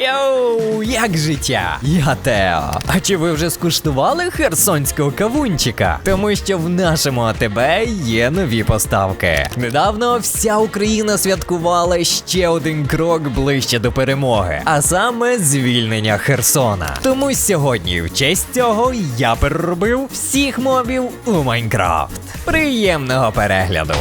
Йоу, як життя? Я Тео. А чи ви вже скуштували херсонського кавунчика? Тому що в нашому АТБ є нові поставки. Недавно вся Україна святкувала ще один крок ближче до перемоги, а саме звільнення Херсона. Тому сьогодні, в честь цього, я переробив всіх мобів у Майнкрафт. Приємного перегляду!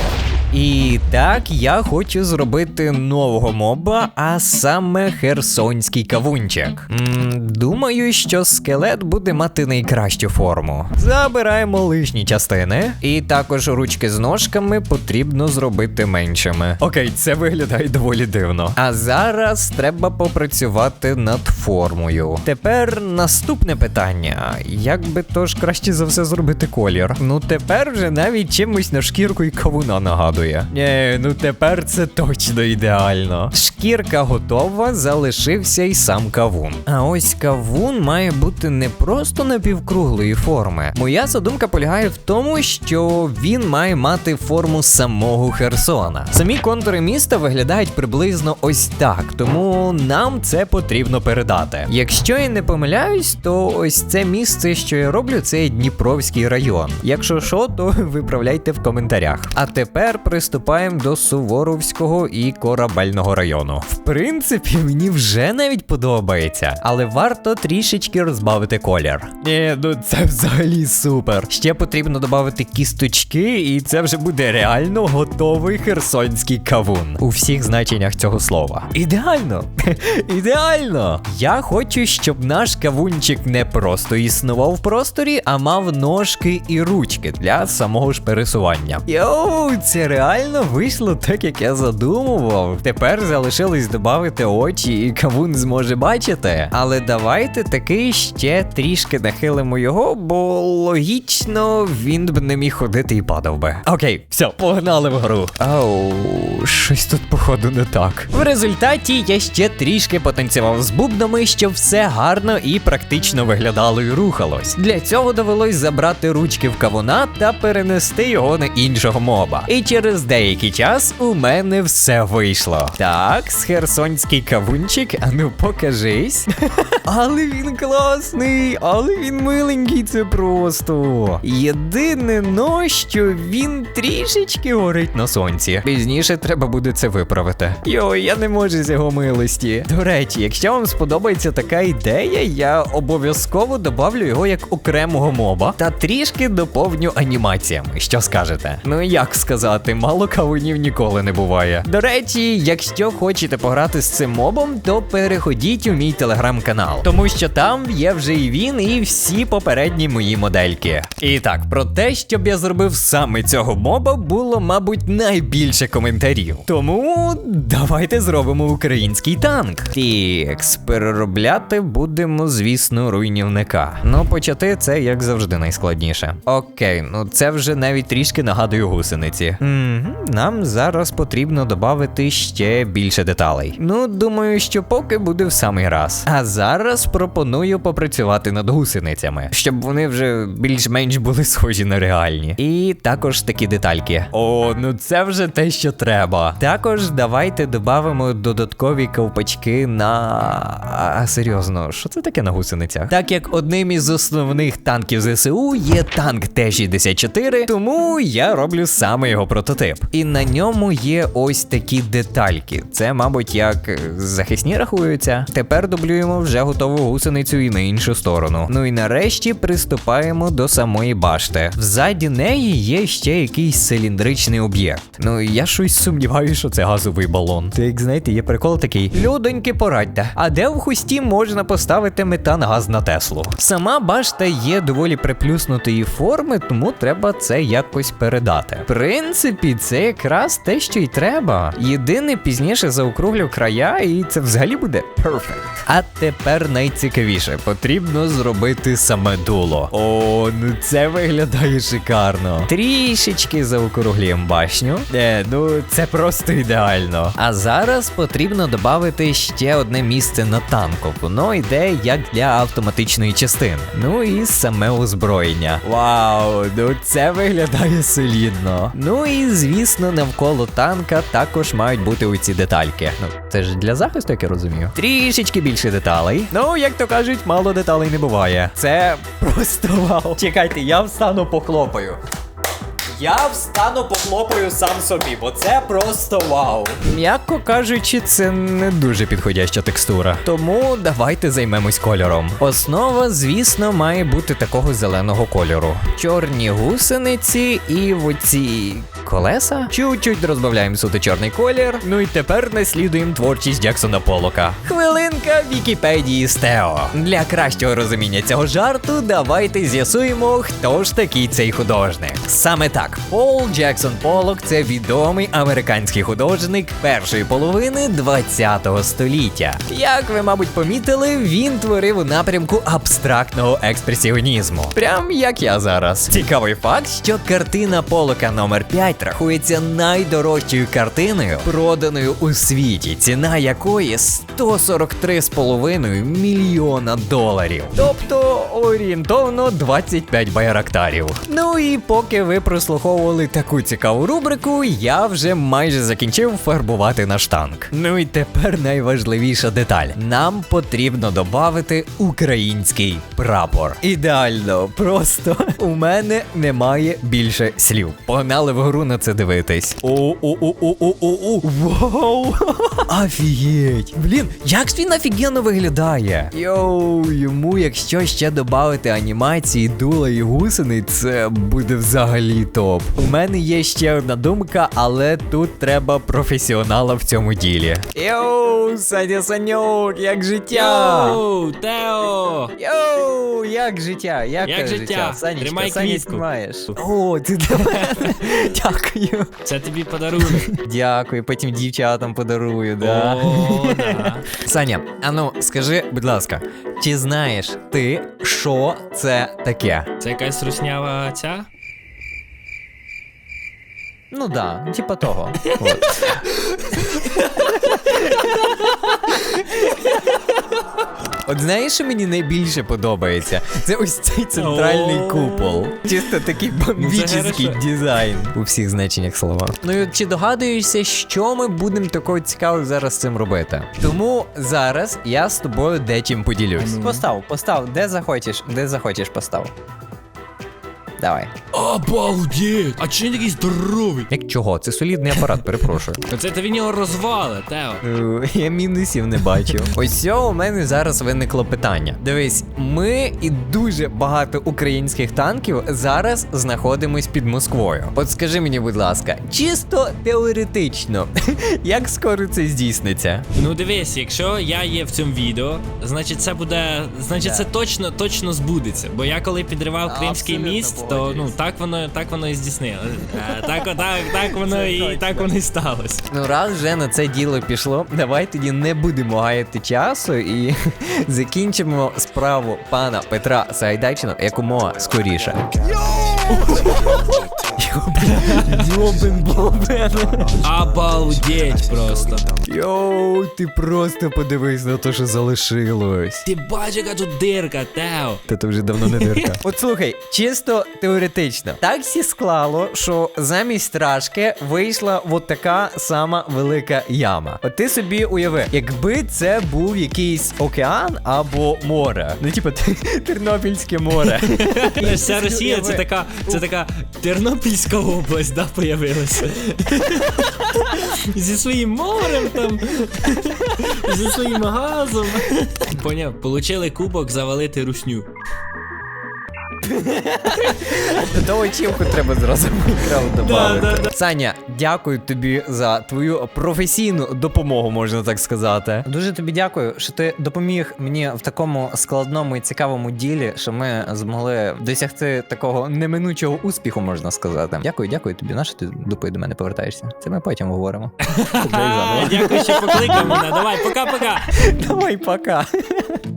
І так, я хочу зробити нового моба, а саме херсонський кавунчик. м думаю, що скелет буде мати найкращу форму. Забираємо лишні частини, і також ручки з ножками потрібно зробити меншими. Окей, це виглядає доволі дивно. А зараз треба попрацювати над формою. Тепер наступне питання: як би тож краще за все зробити колір? Ну тепер вже навіть чимось на шкірку і кавуна нагадує. Е, ну тепер це точно ідеально. Шкірка готова, залишився й сам кавун. А ось кавун має бути не просто напівкруглої форми. Моя задумка полягає в тому, що він має мати форму самого Херсона. Самі контури міста виглядають приблизно ось так, тому нам це потрібно передати. Якщо я не помиляюсь, то ось це місце, що я роблю, це Дніпровський район. Якщо що, то виправляйте в коментарях. А тепер приступаємо до Суворовського і корабельного району. В принципі, мені вже навіть подобається, але варто трішечки розбавити колір. Ні, ну це взагалі супер. Ще потрібно додати кісточки, і це вже буде реально готовий херсонський кавун у всіх значеннях цього слова. Ідеально! Ідеально! Я хочу, щоб наш кавунчик не просто існував в просторі, а мав ножки і ручки для самого ж пересування. Йоу, це реально вийшло так, як я задумував. Тепер залишилось додати очі, і кавун зможе бачити. Але давайте таки ще трішки нахилимо його, бо логічно він б не міг ходити і падав би. Окей, все, погнали вгору. Ау, щось тут, походу, не так. В результаті я ще трішки потанцював з бубнами, щоб все гарно і практично виглядало і рухалось. Для цього довелось забрати ручки в кавуна та перенести його на іншого моба. І через деякий час у мене все вийшло. Так, херсонський кавунчик, а ну покажись. Але він класний, але він миленький, це просто. Єдине но, що він трішечки горить на сонці. Пізніше треба буде це виправити. Йой, я не можу з його милості. До речі, якщо вам сподобається така ідея, я обов'язково добавлю його як окремого моба та трішки доповню анімаціями. Що скажете? Ну як сказати, мало кавунів ніколи не буває. До речі, якщо хочете пограти з цим мобом, то переходіть у мій телеграм-канал, тому що там є вже і він, і всі попередні мої модельки. І так, про те, щоб я зробив саме цього моба, було, мабуть, найбільше коментарів. Тому давайте зробимо український танк. Тікс, переробляти будемо, звісно, руйнівника. Ну, почати це як завжди найскладніше. Окей, ну це вже навіть трішки нагадує гусениці. Угу, нам зараз потрібно додати ще більше деталей. Ну, думаю, що поки буде в самий раз. А зараз пропоную попрацювати над гусеницями, щоб вони вже більш-менш були схожі на реальні. І також такі детальки. О, ну це вже те, що треба. Також давайте додамо додаткові ковпачки на. А серйозно, що це таке на гусеницях? Так як одним із основних танків ЗСУ є танк Т-64, тому я роблю саме його прототип. І на ньому є ось такі детальки. Це, мабуть, як е, захисні рахуються. Тепер дублюємо вже готову гусеницю і на іншу сторону. Ну і нарешті приступаємо до самої башти. Взаді неї є ще якийсь циліндричний об'єкт. Ну я щось сумніваюся, що це газовий балон. Та як знаєте, є прикол такий. Людоньки, порадьте, а де в хусті можна поставити метан-газ на Теслу? Сама башта є доволі приплюснутої форми, тому треба це якось передати. В принципі, це якраз те, що й треба. Єдине пізніше заокруглю края, і це взагалі буде перфект. А тепер найцікавіше потрібно зробити саме дуло. О, ну це виглядає шикарно. Трішечки заокруглюємо башню. Е, ну це просто ідеально. А зараз потрібно додати ще одне місце на танку. Воно йде як для автоматичної частини. Ну і саме озброєння. Вау, ну це виглядає солідно. Ну і звісно, навколо танка також мають бути оці детальки. Ну, це ж для захисту, як я розумію. Трішечки більше деталей. Ну, як то кажуть, мало деталей не буває. Це просто вау. Чекайте, я встану похлопаю. Я встану похлопаю сам собі, бо це просто вау. М'яко кажучи, це не дуже підходяща текстура. Тому давайте займемось кольором. Основа, звісно, має бути такого зеленого кольору. Чорні гусениці і оці колеса. Чуть-чуть розбавляємо суто чорний колір. Ну і тепер наслідуємо творчість Джексона Полока. Хвилинка Вікіпедії з Тео. Для кращого розуміння цього жарту давайте з'ясуємо, хто ж такий цей художник. Саме так, Пол Джексон Полок це відомий американський художник першої половини 20-го століття. Як ви, мабуть, помітили, він творив у напрямку абстрактного експресіонізму. Прям як я зараз. Цікавий факт, що картина Полока номер 5 рахується найдорожчою картиною, проданою у світі, ціна якої 143,5 мільйона доларів. Тобто орієнтовно 25 байрактарів. Ну і поки ви прослуховували таку цікаву рубрику, я вже майже закінчив фарбувати наш танк. Ну і тепер найважливіша деталь: нам потрібно додати український прапор. Ідеально, просто у мене немає більше слів. Погнали вгору на це дивитись. О-о-о-о-о-о-о. Вау! Офігеть! Блін, як ж він офігенно виглядає? Йоу, йому, якщо ще додати анімації, дула і гусени, це буде взагалі топ. У мене є ще одна думка, але тут треба професіонала в цьому ділі. Йоу, Саня Саньок, як життя? Йоу, Тео! Йоу, як життя? Як, Як життя? Санечка, Тримай Саня квітку. знімаєш. О, ти для мене. Дякую. Це тобі подарунок. Дякую, потім дівчатам подарую, да. О, да. Саня, а ну скажи, будь ласка, чи знаєш ти, що це таке? Це якась руснява ця? Ну да, типа того. От. От знаєш, що мені найбільше подобається? Це ось цей центральний купол. Чисто такий бомбічний дизайн у всіх значеннях слова. Ну і от чи догадуєшся, що ми будемо такого цікавого зараз з цим робити? Тому зараз я з тобою дечим поділюсь. Постав, постав, де захочеш, де захочеш постав. Давай. Обалдеть! А чи він такий здоровий? Як чого? Це солідний апарат, перепрошую. Оце ти він його розвали, Тео. Е, Я мінусів не бачу. Ось цього у мене зараз виникло питання. Дивись, ми і дуже багато українських танків зараз знаходимось під Москвою. От скажи мені, будь ласка, чисто теоретично, як скоро це здійсниться? Ну дивись, якщо я є в цьому відео, значить це буде. Значить, це точно точно збудеться. Бо я коли підривав Кримський міст, то ну так воно так воно і здійснило. Е, Так, так, так воно і так воно і сталося. Ну, раз вже на це діло пішло, давай тоді не будемо гаяти часу і закінчимо справу пана Петра Сайдачина якомога скоріше. Йобен бобен. Обалдеть просто. Йоу, ти просто подивись на те, що залишилось. Ти бачиш, яка тут дирка, Тео. Та то вже давно не дирка. От слухай, чисто теоретично. Так всі склало, що замість страшки вийшла от така сама велика яма. От ти собі уяви, якби це був якийсь океан або море. Ну, типу, Тернопільське море. Вся Росія це така, це така Тернопільська область, да, появилася. Зі своїм морем там. Зі своїм газом. Поняв, получили кубок завалити русню. До очівку треба зразу Майнкрафт додати. Да, да, Саня, дякую тобі за твою професійну допомогу, можна так сказати. Дуже тобі дякую, що ти допоміг мені в такому складному і цікавому ділі, що ми змогли досягти такого неминучого успіху, можна сказати. Дякую, дякую тобі. Нащо ти дупою до мене повертаєшся? Це ми потім говоримо. Дякую, що покликав мене. Давай, пока-пока. Давай, пока.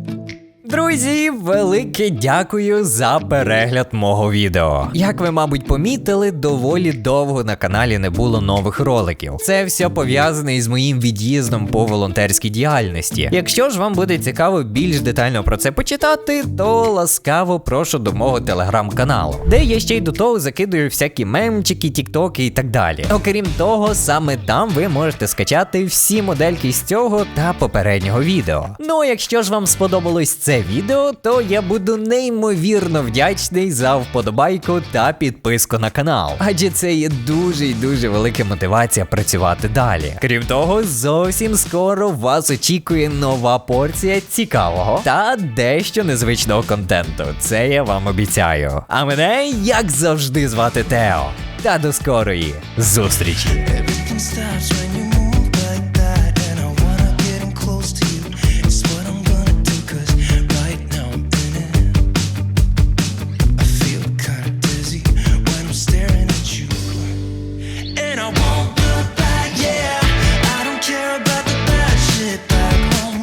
Друзі, велике дякую за перегляд мого відео. Як ви, мабуть, помітили, доволі довго на каналі не було нових роликів. Це все пов'язане із моїм від'їздом по волонтерській діяльності. Якщо ж вам буде цікаво більш детально про це почитати, то ласкаво прошу до мого телеграм-каналу, де я ще й до того закидую всякі мемчики, тіктоки і так далі. Окрім того, саме там ви можете скачати всі модельки з цього та попереднього відео. Ну, а якщо ж вам сподобалось це відео, то я буду неймовірно вдячний за вподобайку та підписку на канал. Адже це є дуже і дуже велика мотивація працювати далі. Крім того, зовсім скоро вас очікує нова порція цікавого та дещо незвичного контенту. Це я вам обіцяю. А мене, як завжди, звати Тео. Та до скорої зустрічі!